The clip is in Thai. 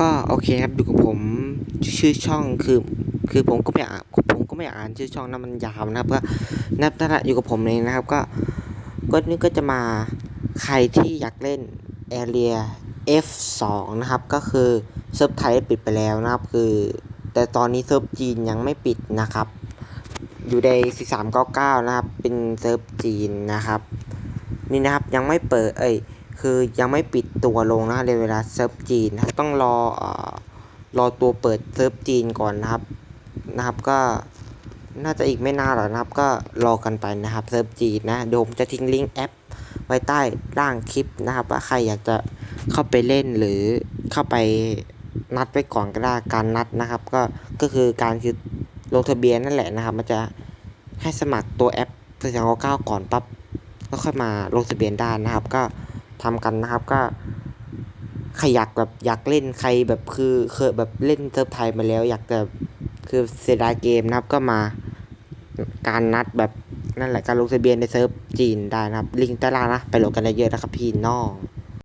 ก็โอเคครับอยู่กับผมชื่อช่องคือคือผมก็ไม่อ่านผมก็ไม่อ่านชื่อช่องนะมันยาวนะครับก็นับตั้งแต่อยู่กับผมเองนะครับ ก็ก็นี่ก็จะมาใครที่อยากเล่น Area F2 นะครับ ก็คือเซิร์ฟไทยปิดไปแล้วนะครับ คือ แต่ตอนนี้เซิร์ฟจีนยังไม่ปิดนะครับ อยู่ใน 4399 นะครับ เป็นเซิร์ฟจีนนะครับ นี่นะครับยังไม่เปิดเอ้ย คือยังไม่ปิดตัวลงนะในเวลาเซิร์ฟจีนนะครับต้องรอเอ่อรอตัวเปิดเซิร์ฟจีนก่อนนะครับนะครับก็น่าจะอีกไม่นานหรอกนะครับ ก็รอกันไปนะครับเซิร์ฟจีนนะเดี๋ยวผมจะทิ้งลิงก์แอปไว้ใต้ล่างคลิปนะครับ ว่าใครอยากจะเข้าไปเล่นหรือเข้าไปนัดไว้ก่อนก็ได้การนัดนะครับ ก็ก็คือการคือลงทะเบียนนั่นแหละนะครับ มันจะให้สมัครตัวแอปเพื่อจะเอาก้าวก่อนปั๊บก็ค่อยมาลงทะเบียนได้นะครับ ก็ ทำกันนะครับ ก็ใครอยากแบบอยากเล่นใครแบบคือเคยแบบเล่นเซิร์ฟไทยมาแล้ว อยากจะคือเสียดายเกมนะครับก็มาการนัดแบบนั่นแหละการลงทะเบียนในเซิร์ฟจีนได้นะครับ ลิงก์ใต้ล่างนะ ไปโหลดกันเยอะๆนะครับพี่น้อง